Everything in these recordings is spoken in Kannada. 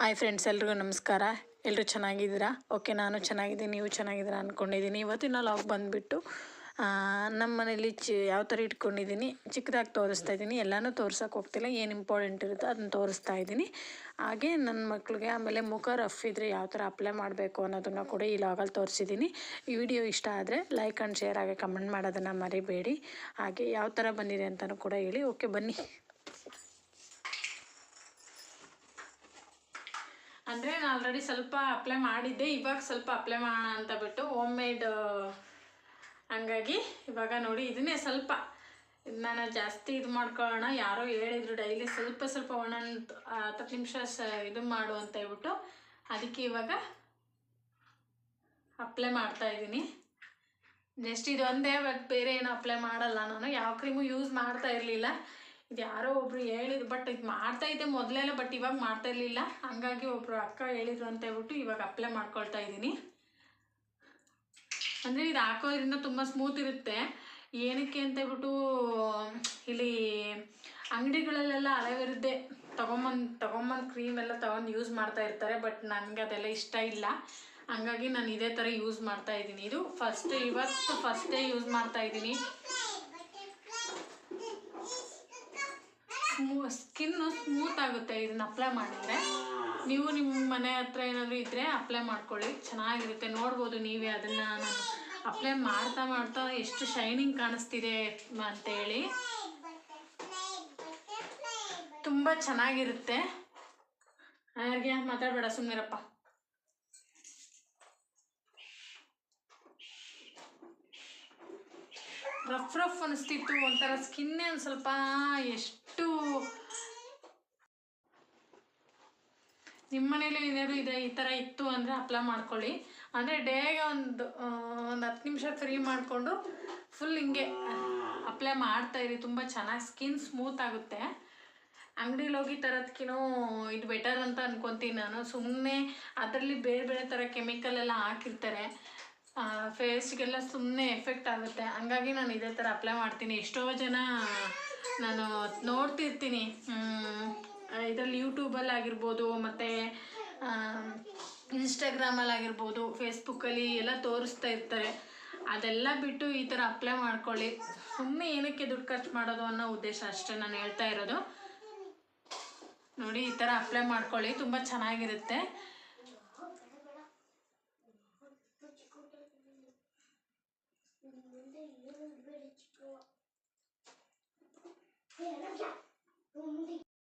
ಹಾಯ್ ಫ್ರೆಂಡ್ಸ್, ಎಲ್ರಿಗೂ ನಮಸ್ಕಾರ. ಎಲ್ಲರೂ ಚೆನ್ನಾಗಿದ್ದೀರಾ? ಓಕೆ, ನಾನು ಚೆನ್ನಾಗಿದ್ದೀನಿ, ನೀವು ಚೆನ್ನಾಗಿದ್ದೀರಾ ಅಂದ್ಕೊಂಡಿದ್ದೀನಿ ಇವತ್ತಿನ ಲಾಗ್ ಬಂದುಬಿಟ್ಟು ನಮ್ಮ ಮನೇಲಿ ಚಿ, ಯಾವ ಥರ ಇಟ್ಕೊಂಡಿದ್ದೀನಿ, ಚಿಕ್ಕದಾಗಿ ತೋರಿಸ್ತಾ ಇದ್ದೀನಿ. ಎಲ್ಲನೂ ತೋರ್ಸೋಕೆ ಹೋಗ್ತಿಲ್ಲ, ಏನು ಇಂಪಾರ್ಟೆಂಟ್ ಇರುತ್ತೋ ಅದನ್ನ ತೋರಿಸ್ತಾ ಇದ್ದೀನಿ. ಹಾಗೆ ನನ್ನ ಮಕ್ಕಳಿಗೆ ಆಮೇಲೆ ಮುಖ ರಫ್ ಇದ್ದರೆ ಯಾವ ಥರ ಅಪ್ಲೈ ಮಾಡಬೇಕು ಅನ್ನೋದನ್ನು ಕೂಡ ಈ ಲಾಗಲ್ಲಿ ತೋರಿಸಿದ್ದೀನಿ. ಈ ವಿಡಿಯೋ ಇಷ್ಟ ಆದರೆ ಲೈಕ್ ಆ್ಯಂಡ್ ಶೇರ್ ಹಾಗೆ ಕಮೆಂಟ್ ಮಾಡೋದನ್ನು ಮರಿಬೇಡಿ. ಹಾಗೆ ಯಾವ ಥರ ಬಂದಿದೆ ಅಂತಲೂ ಕೂಡ ಹೇಳಿ. ಓಕೆ, ಬನ್ನಿ. ಅಂದರೆ ನಾನು ಆಲ್ರೆಡಿ ಸ್ವಲ್ಪ ಅಪ್ಲೈ ಮಾಡಿದ್ದೆ, ಇವಾಗ ಸ್ವಲ್ಪ ಅಪ್ಲೈ ಮಾಡೋಣ ಅಂತ ಬಿಟ್ಟು ಹೋಮ್ ಮೇಡ್ ಹಂಗಾಗಿ ಇವಾಗ ನೋಡಿ ಇದನ್ನೇ ಸ್ವಲ್ಪ. ನಾನು ಜಾಸ್ತಿ ಇದು ಮಾಡ್ಕೊಳ್ಳೋಣ, ಯಾರೋ ಹೇಳಿದ್ರು ಡೈಲಿ ಸ್ವಲ್ಪ ಸ್ವಲ್ಪ ಒಂದೊಂದು ಹತ್ತು ನಿಮಿಷ ಇದು ಮಾಡು ಅಂತ ಹೇಳ್ಬಿಟ್ಟು ಅದಕ್ಕೆ ಇವಾಗ ಅಪ್ಲೈ ಮಾಡ್ತಾ ಇದ್ದೀನಿ. ಜಸ್ಟ್ ಇದೊಂದೇ ಬಟ್ ಬೇರೆ ಏನು ಅಪ್ಲೈ ಮಾಡಲ್ಲ ನಾನು. ಯಾವ ಕ್ರೀಮು ಯೂಸ್ ಮಾಡ್ತಾ ಇರಲಿಲ್ಲ. ಇದು ಯಾರೋ ಒಬ್ರು ಹೇಳಿದ್ರು ಬಟ್ ಇದು ಮಾಡ್ತಾ ಇದ್ದೆ ಮೊದಲೆಲ್ಲ ಬಟ್ ಇವಾಗ ಮಾಡ್ತಾ ಇರಲಿಲ್ಲ. ಹಂಗಾಗಿ ಒಬ್ರು ಅಕ್ಕ ಹೇಳಿದ್ರು ಅಂತ ಹೇಳ್ಬಿಟ್ಟು ಇವಾಗ ಅಪ್ಲೈ ಮಾಡ್ಕೊಳ್ತಾ ಇದ್ದೀನಿ. ಅಂದರೆ ಇದು ಹಾಕೋದ್ರಿಂದ ತುಂಬ ಸ್ಮೂತ್ ಇರುತ್ತೆ. ಏನಕ್ಕೆ ಅಂತ ಹೇಳ್ಬಿಟ್ಟು, ಇಲ್ಲಿ ಅಂಗಡಿಗಳಲ್ಲೆಲ್ಲ ಅಲೆವಿರದೆ ತೊಗೊಂಬಂದು ತೊಗೊಂಬಂದು ಕ್ರೀಮ್ ಎಲ್ಲ ತೊಗೊಂಡು ಯೂಸ್ ಮಾಡ್ತಾ ಇರ್ತಾರೆ ಬಟ್ ನನಗೆ ಅದೆಲ್ಲ ಇಷ್ಟ ಇಲ್ಲ. ಹಂಗಾಗಿ ನಾನು ಇದೇ ಥರ ಯೂಸ್ ಮಾಡ್ತಾ ಇದ್ದೀನಿ. ಇದು ಫಸ್ಟ್ ಇವತ್ತು ಫಸ್ಟ್ ಡೇ ಯೂಸ್ ಮಾಡ್ತಾ ಇದ್ದೀನಿ. ಸ್ಮೂ ಸ್ಕಿನ್ನು ಸ್ಮೂತ್ ಆಗುತ್ತೆ. ಇದನ್ನ ಅಪ್ಲೈ ಮಾಡಿದರೆ. ನೀವು ನಿಮ್ಮ ಮನೆ ಹತ್ರ ಏನಾದರೂ ಇದ್ದರೆ ಅಪ್ಲೈ ಮಾಡ್ಕೊಳ್ಳಿ. ಚೆನ್ನಾಗಿರುತ್ತೆ. ನೋಡ್ಬೋದು ನೀವೇ ಅದನ್ನು ನಾನು ಅಪ್ಲೈ ಮಾಡ್ತಾ ಮಾಡ್ತಾ ಎಷ್ಟು ಶೈನಿಂಗ್ ಕಾಣಿಸ್ತಿದೆ ಅಂತೇಳಿ. ತುಂಬ ಚೆನ್ನಾಗಿರುತ್ತೆ. ಹಾಗೆ ಮಾತಾಡಬೇಡ ಸುಮ್ಮನಿರಪ್ಪ ರಫ್ ರಫ್ ಅನಿಸ್ತಿತ್ತು. ಒಂಥರ ಸ್ಕಿನ್ನೇ ಒಂದು ಸ್ವಲ್ಪ ಎಷ್ಟು ನಿಮ್ಮ ಮನೇಲಿ ಏನಾದ್ರು ಇದೆ, ಈ ಥರ ಇತ್ತು ಅಂದರೆ ಅಪ್ಲೈ ಮಾಡ್ಕೊಳ್ಳಿ. ಅಂದರೆ ಡೇಗೆ ಒಂದು ಒಂದು ಹತ್ತು ನಿಮಿಷ ಫ್ರೀ ಮಾಡಿಕೊಂಡು ಫುಲ್ ಹಿಂಗೆ ಅಪ್ಲೈ ಮಾಡ್ತಾ ಇರಿ. ತುಂಬ ಚೆನ್ನಾಗಿ ಸ್ಕಿನ್ ಸ್ಮೂತ್ ಆಗುತ್ತೆ. ಅಂಗಡಿಲಿ ಹೋಗಿ ತರೋದಕ್ಕಿನೂ ಇದು ಬೆಟರ್ ಅಂತ ಅಂದ್ಕೊತೀನಿ ನಾನು. ಸುಮ್ಮನೆ ಅದರಲ್ಲಿ ಬೇರೆ ಬೇರೆ ಥರ ಕೆಮಿಕಲ್ ಎಲ್ಲ ಹಾಕಿರ್ತಾರೆ. ಫೇಸ್ಗೆಲ್ಲ ಸುಮ್ಮನೆ ಎಫೆಕ್ಟ್ ಆಗುತ್ತೆ. ಹಂಗಾಗಿ ನಾನು ಇದೇ ಥರ ಅಪ್ಲೈ ಮಾಡ್ತೀನಿ. ಎಷ್ಟೋ ಜನ ನಾನು ನೋಡ್ತಿರ್ತೀನಿ. ಇದರಲ್ಲಿ ಯೂಟ್ಯೂಬಲ್ಲಿ ಆಗಿರ್ಬೋದು ಮತ್ತು ಇನ್ಸ್ಟಾಗ್ರಾಮಲ್ಲಿ ಆಗಿರ್ಬೋದು ಫೇಸ್ಬುಕ್ಕಲ್ಲಿ ಎಲ್ಲ ತೋರಿಸ್ತಾ ಇರ್ತಾರೆ. ಅದೆಲ್ಲ ಬಿಟ್ಟು ಈ ಥರ ಅಪ್ಲೈ ಮಾಡ್ಕೊಳ್ಳಿ. ಸುಮ್ಮನೆ ಏನಕ್ಕೆ ದುಡ್ಡು ಖರ್ಚು ಮಾಡೋದು ಅನ್ನೋ ಉದ್ದೇಶ ಅಷ್ಟೇ ನಾನು ಹೇಳ್ತಾ ಇರೋದು. ನೋಡಿ, ಈ ಥರ ಅಪ್ಲೈ ಮಾಡ್ಕೊಳ್ಳಿ. ತುಂಬ ಚೆನ್ನಾಗಿರುತ್ತೆ.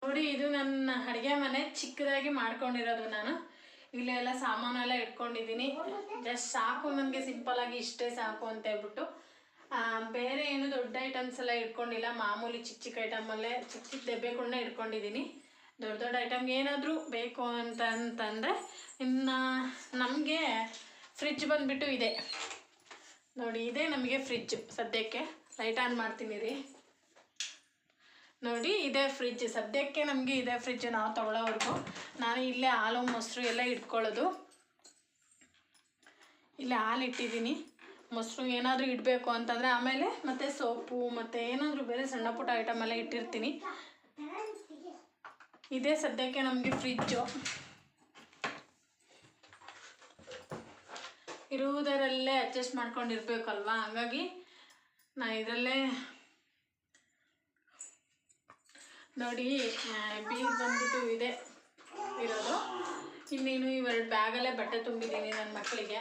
ನೋಡಿ, ಇದು ನನ್ನ ಅಡುಗೆ ಮನೆ. ಚಿಕ್ಕದಾಗಿ ಮಾಡ್ಕೊಂಡಿರೋದು ನಾನು. ಇಲ್ಲೆಲ್ಲ ಸಾಮಾನೆಲ್ಲ ಇಟ್ಕೊಂಡಿದ್ದೀನಿ. ಜಸ್ಟ್ ಸಾಕು ನನಗೆ ಸಿಂಪಲಾಗಿ ಇಷ್ಟೇ ಸಾಕು ಅಂತ ಹೇಳ್ಬಿಟ್ಟು. ಬೇರೆ ಏನು ದೊಡ್ಡ ಐಟಮ್ಸ್ ಎಲ್ಲ ಇಟ್ಕೊಂಡಿಲ್ಲ. ಮಾಮೂಲಿ ಚಿಕ್ಕ ಚಿಕ್ಕ ಐಟಮಲ್ಲೇ ಚಿಕ್ಕ ಚಿಕ್ಕ ದೆಬ್ಬೆಗಳನ್ನ ಇಟ್ಕೊಂಡಿದ್ದೀನಿ. ದೊಡ್ಡ ದೊಡ್ಡ ಐಟಮ್ ಏನಾದರೂ ಬೇಕು ಅಂತ ಅಂತಂದರೆ, ಇನ್ನು ನಮಗೆ ಫ್ರಿಜ್ ಬಂದುಬಿಟ್ಟು ಇದೆ. ನೋಡಿ, ಇದೆ ನಮಗೆ ಫ್ರಿಜ್ ಸದ್ಯಕ್ಕೆ. ಲೈಟ್ ಆನ್ ಮಾಡ್ತೀನಿ ರೀ. ನೋಡಿ, ಇದೇ ಫ್ರಿಜ್ ಸದ್ಯಕ್ಕೆ ನಮಗೆ ಇದೇ ಫ್ರಿಜ್ ನಾವು ತಗೊಳ್ಳೋವರೆಗೂ ನಾನು ಇಲ್ಲೇ ಹಾಲು, ಮೊಸರು ಎಲ್ಲ ಇಟ್ಕೊಳ್ಳೋದು. ಇಲ್ಲೇ ಹಾಲು ಇಟ್ಟಿದ್ದೀನಿ. ಮೊಸರು ಏನಾದರೂ ಇಡಬೇಕು ಅಂತಂದರೆ ಆಮೇಲೆ ಮತ್ತು ಸೋಪು, ಮತ್ತು ಏನಾದರೂ ಬೇರೆ ಸಣ್ಣ ಪುಟ್ಟ ಐಟಮ್ ಎಲ್ಲ ಇಟ್ಟಿರ್ತೀನಿ. ಇದೇ ಸದ್ಯಕ್ಕೆ ನಮಗೆ ಫ್ರಿಜ್ಜು ಇರುವುದರಲ್ಲೇ ಅಡ್ಜಸ್ಟ್ ಮಾಡ್ಕೊಂಡಿರ್ಬೇಕಲ್ವಾ? ಹಂಗಾಗಿ ನಾನು ಇದರಲ್ಲೇ ನೋಡಿ ಬೀರ್ ಬಂದ್ಬಿಟ್ಟು ಇದೆ ಇರೋದು. ಇನ್ನೇನು ಇವೆರಡು ಬ್ಯಾಗಲ್ಲೇ ಬಟ್ಟೆ ತುಂಬಿದ್ದೀನಿ ನನ್ನ ಮಕ್ಕಳಿಗೆ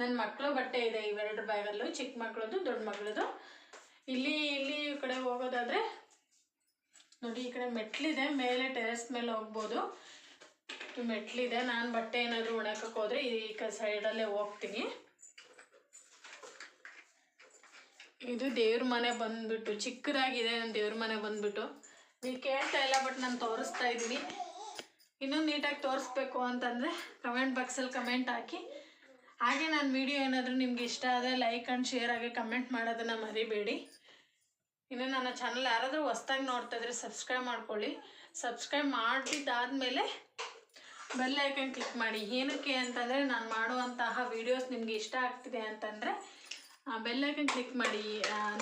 ನನ್ನ ಮಕ್ಕಳು ಬಟ್ಟೆ ಇದೆ ಇವೆರಡು ಬ್ಯಾಗಲ್ಲೂ ಚಿಕ್ಕ ಮಕ್ಕಳದು ದೊಡ್ಡ ಮಗಳದು ಇಲ್ಲಿ ಇಲ್ಲಿ ಈ ಕಡೆ ಹೋಗೋದಾದರೆ, ನೋಡಿ, ಈ ಕಡೆ ಮೆಟ್ಲಿದೆ, ಮೇಲೆ ಟೆರೆಸ್ ಮೇಲೆ ಹೋಗ್ಬೋದು. ಮೆಟ್ಲಿದೆ, ನಾನು ಬಟ್ಟೆ ಏನಾದರೂ ಒಣಕಕ್ಕೆ ಹೋದರೆ ಈ ಕ ಸೈಡಲ್ಲೇ ಹೋಗ್ತೀನಿ. ಇದು ದೇವ್ರ ಮನೆ ಬಂದ್ಬಿಟ್ಟು, ಚಿಕ್ಕದಾಗಿದೆ ನನ್ನ ದೇವ್ರ ಮನೆ ಬಂದ್ಬಿಟ್ಟು. ನೀವು ಕೇಳ್ತಾ ಇಲ್ಲ ಬಟ್ ನಾನು ತೋರಿಸ್ತಾ ಇದ್ದೀನಿ. ಇನ್ನೂ ನೀಟಾಗಿ ತೋರಿಸ್ಬೇಕು ಅಂತಂದರೆ ಕಮೆಂಟ್ ಬಾಕ್ಸಲ್ಲಿ ಕಮೆಂಟ್ ಹಾಕಿ. ಹಾಗೆ ನಾನು ವಿಡಿಯೋ ಏನಾದರೂ ನಿಮ್ಗೆ ಇಷ್ಟ ಆದರೆ ಲೈಕ್ ಆ್ಯಂಡ್ ಶೇರ್ ಆಗಿ ಕಮೆಂಟ್ ಮಾಡೋದನ್ನು ಮರಿಬೇಡಿ. ಇನ್ನು ನನ್ನ ಚಾನಲ್ ಯಾರಾದರೂ ಹೊಸ್ದಾಗಿ ನೋಡ್ತಾ ಇದ್ರೆ ಸಬ್ಸ್ಕ್ರೈಬ್ ಮಾಡ್ಕೊಳ್ಳಿ. ಸಬ್ಸ್ಕ್ರೈಬ್ ಮಾಡಿದ್ದಾದಮೇಲೆ ಬೆಲ್ ಕ್ಲಿಕ್ ಮಾಡಿ. ಏನಕ್ಕೆ ಅಂತಂದರೆ ನಾನು ಮಾಡುವಂತಹ ವೀಡಿಯೋಸ್ ನಿಮಗೆ ಇಷ್ಟ ಆಗ್ತಿದೆ ಅಂತಂದರೆ ಬೆಲ್ ಐಕನ್ ಕ್ಲಿಕ್ ಮಾಡಿ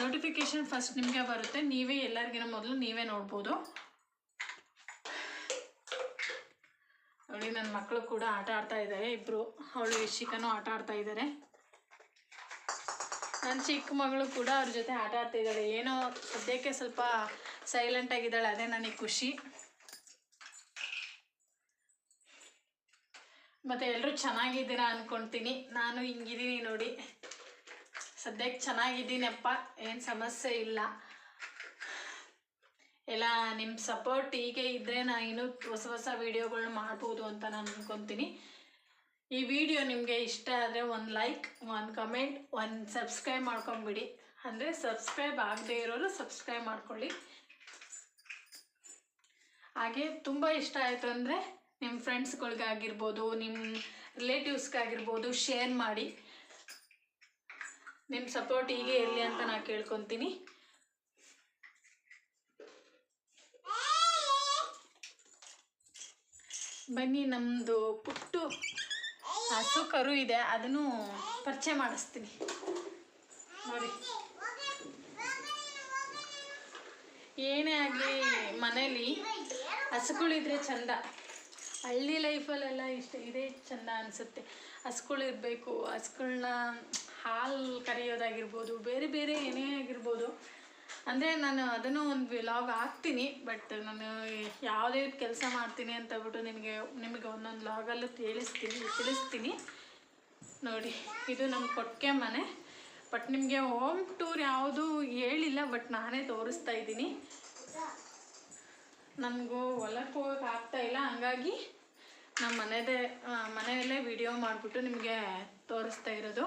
ನೋಟಿಫಿಕೇಷನ್ ಫಸ್ಟ್ ನಿಮಗೆ ಬರುತ್ತೆ. ನೀವೇ ಎಲ್ಲರಿಗಿನ ಮೊದಲು ನೀವೇ ನೋಡ್ಬೋದು. ನೋಡಿ ನನ್ನ ಮಕ್ಕಳು ಕೂಡ ಆಟ ಆಡ್ತಾ ಇದ್ದಾರೆ ಇಬ್ಬರು ಅವಳು ಯಶಿಕನೂ ಆಟ ಆಡ್ತಾ ಇದ್ದಾರೆ ನನ್ನ ಚಿಕ್ಕ ಮಗಳು ಕೂಡ ಅವ್ರ ಜೊತೆ ಆಟ ಆಡ್ತಾ ಇದ್ದಾಳೆ ಏನೋ ಸದ್ಯಕ್ಕೆ ಸ್ವಲ್ಪ ಸೈಲೆಂಟ್ ಆಗಿದ್ದಾಳೆ. ಅದೇ ನನಗೆ ಖುಷಿ. ಮತ್ತು ಎಲ್ಲರೂ ಚೆನ್ನಾಗಿದ್ದೀರಾ ಅಂದ್ಕೊಳ್ತೀನಿ ನಾನು ಹಿಂಗಿದ್ದೀನಿ ನೋಡಿ. ಸದ್ಯಕ್ಕೆ ಚೆನ್ನಾಗಿದ್ದೀನಪ್ಪ, ಏನು ಸಮಸ್ಯೆ ಇಲ್ಲ. ಎಲ್ಲ ನಿಮ್ಮ ಸಪೋರ್ಟ್ ಹೀಗೆ ಇದ್ದರೆ ನಾನು ಇನ್ನೂ ಹೊಸ ಹೊಸ ವೀಡಿಯೋಗಳನ್ನ ಮಾಡ್ಬೋದು ಅಂತ ನಾನು ಅಂದ್ಕೊತೀನಿ ಈ ವಿಡಿಯೋ ನಿಮಗೆ ಇಷ್ಟ ಆದರೆ ಒಂದು ಲೈಕ್ ಒಂದು ಕಮೆಂಟ್ ಒಂದು ಸಬ್ಸ್ಕ್ರೈಬ್ ಮಾಡ್ಕೊಂಬಿಡಿ. ಅಂದರೆ ಸಬ್ಸ್ಕ್ರೈಬ್ ಆಗದೆ ಇರೋರು ಸಬ್ಸ್ಕ್ರೈಬ್ ಮಾಡ್ಕೊಳ್ಳಿ. ಹಾಗೆ ತುಂಬ ಇಷ್ಟ ಆಯಿತು ಅಂದರೆ ನಿಮ್ಮ ಫ್ರೆಂಡ್ಸ್ಗಳಿಗಾಗಿರ್ಬೋದು ನಿಮ್ಮ ರಿಲೇಟಿವ್ಸ್ಗಾಗಿರ್ಬೋದು ಶೇರ್ ಮಾಡಿ. ನಿಮ್ಮ ಸಪೋರ್ಟ್ ಹೀಗೆ ಇರಲಿ ಅಂತ ನಾನು ಕೇಳ್ಕೊತೀನಿ. ಬನ್ನಿ ನಮ್ಮದು ಪುಟ್ಟು ಹಸು ಕರು ಇದೆ, ಅದನ್ನು ಪರಿಚಯ ಮಾಡಿಸ್ತೀನಿ. ನೋಡಿ. ಏನೇ ಆಗಲಿ, ಮನೇಲಿ ಹಸುಗಳಿದ್ರೆ ಚಂದ. ಹಳ್ಳಿ ಲೈಫಲ್ಲೆಲ್ಲ ಇಷ್ಟ, ಇದೇ ಚಂದ ಅನಿಸುತ್ತೆ. ಹಸುಗಳಿರ್ಬೇಕು ಹಸುಗಳನ್ನ ಹಾಲು ಕರೆಯೋದಾಗಿರ್ಬೋದು, ಬೇರೆ ಬೇರೆ ಏನೇ ಆಗಿರ್ಬೋದು. ಅಂದರೆ ನಾನು ಅದನ್ನು ಒಂದು ವ್ಲಾಗ್ ಹಾಕ್ತೀನಿ ಬಟ್ ನಾನು ಯಾವುದೇ ಕೆಲಸ ಮಾಡ್ತೀನಿ ಅಂತ ಬಿಟ್ಟು ನಿಮಗೆ ನಿಮಗೆ ಒಂದೊಂದು ವ್ಲಾಗಲ್ಲೂ ತಿಳಿಸ್ತೀನಿ ತಿಳಿಸ್ತೀನಿ. ನೋಡಿ, ಇದು ನಮ್ಮ ಕೊಟ್ಟಿಗೆ ಮನೆ. ಬಟ್ ನಿಮಗೆ ಹೋಮ್ ಟೂರ್ ಯಾವುದು ಹೇಳಿಲ್ಲ ಬಟ್ ನಾನೇ ತೋರಿಸ್ತಾ ಇದ್ದೀನಿ. ನನಗೂ ಹೊಲಕ್ಕೆ ಹೋಗಕ್ಕೆ ಆಗ್ತಾ ಇಲ್ಲ, ಹಂಗಾಗಿ ನಮ್ಮ ಮನೆದೇ ಮನೆಯಲ್ಲೇ ವಿಡಿಯೋ ಮಾಡಿಬಿಟ್ಟು ನಿಮಗೆ ತೋರಿಸ್ತಾ ಇರೋದು.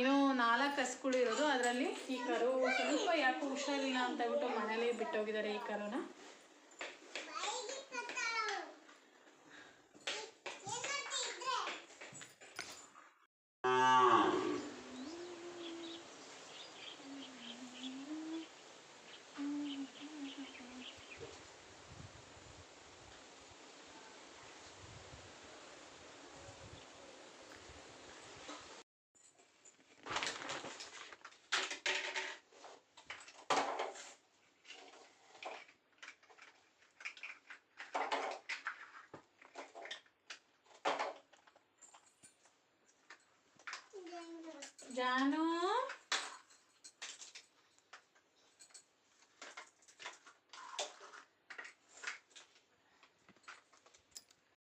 ಇನ್ನು ನಾಲ್ಕು ಹಸುಗಳು ಇರೋದು. ಅದರಲ್ಲಿ ಈ ಕರು ಸ್ವಲ್ಪ ಯಾಕೋ ಹುಷಾರಿಲ್ಲ ಅಂತ ಹೇಳ್ಬಿಟ್ಟು ಮನೇಲಿ ಬಿಟ್ಟೋಗಿದ್ದಾರೆ ಈ ಕರುನ. ಜಾನು